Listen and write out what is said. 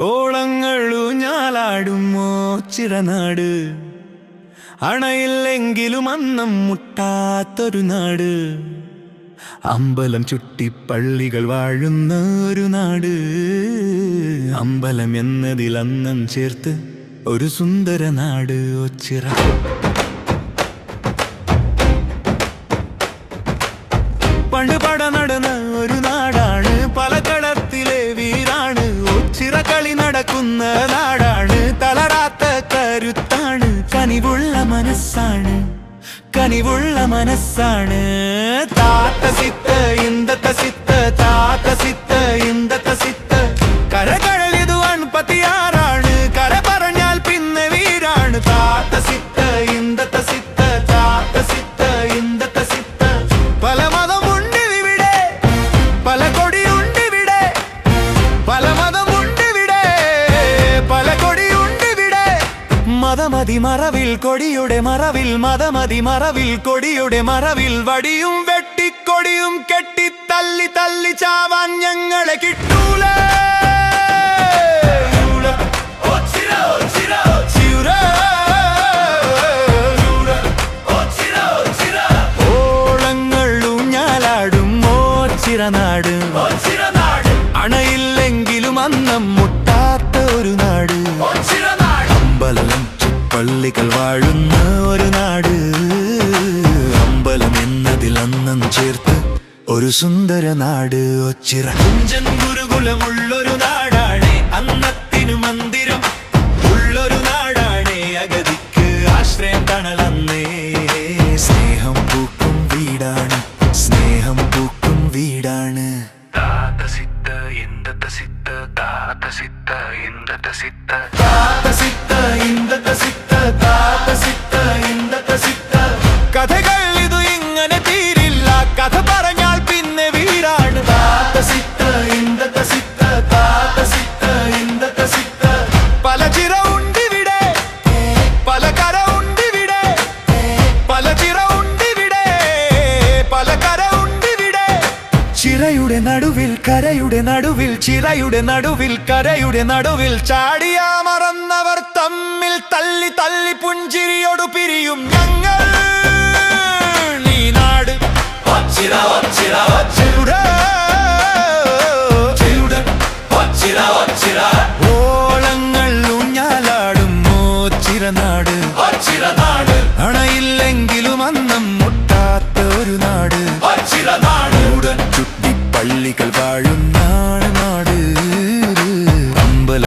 ഓളങ്ങൾ ഊഞ്ഞാലാടും ചിറനാട്. അണയില്ലെങ്കിലും അന്നം മുട്ടാത്തൊരു നാട്. അമ്പലം ചുറ്റി പള്ളികൾ വാഴുന്ന ഒരു നാട്. അമ്പലം എന്നതിൽ അന്നം ചേർത്ത് ഒരു സുന്ദര നാട് ഒച്ചിറ പണ്ട് പട നടക്കുന്ന നാടാണ്. തളരാത്ത കരുത്താണ്. കനിവുള്ള മനസ്സാണ്. കനിവുള്ള മനസ്സാണ്. താത്ത സിത്ത് മതമതി മറവിൽ കൊടിയുടെ മറവിൽ മതമതി മറവിൽ കൊടിയുടെ മറവിൽ വടിയും വെട്ടിക്കൊടിയും കെട്ടി തല്ലി തല്ലി ചാവാൻ ഞങ്ങളെ കിട്ടൂല. ഓച്ചിരനാട് അണയില്ലെങ്കിലും അന്നം പള്ളികൾ വാഴുന്ന ഒരു നാട്. അമ്പലം എന്നതിൽ അന്നം ചേർത്ത് ഒരു സുന്ദര നാട് ഒച്ചിറ. കുഞ്ചൻ ഗുരുകുലമുള്ളൊരു നാടാണ് അന്നത്തിനു മന്ദിരം. ഉള്ളൊരു നാടാണ് അഗതിക്ക് ആശ്രയം തണലന്നേ. സ്നേഹം പൂക്കും വീടാണ് സ്നേഹം പൂക്കും വീടാണ്. താത സിത്ത ഇന്ദത്ത സിത്ത താത സിത്ത ഇന്ദത്ത സിത്ത. താത്ത സിത്ത ഇന്ദത്ത സിത്ത നടുവിൽ കരയുടെ നടുവിൽ ചിറയുടെ നടുവിൽ കരയുടെ നടുവിൽ ചാടിയാ മറന്നവർ തമ്മിൽ തല്ലി തല്ലി പുഞ്ചിരിയോടു പിരിയും. ഞങ്ങൾ നീ നാട് ഒച്ചിര ഒച്ചിര ഒച്ചിര ഓളങ്ങൾ ഊഞ്ഞാലാടും ഓച്ചിര നാട്. ചിരനാട്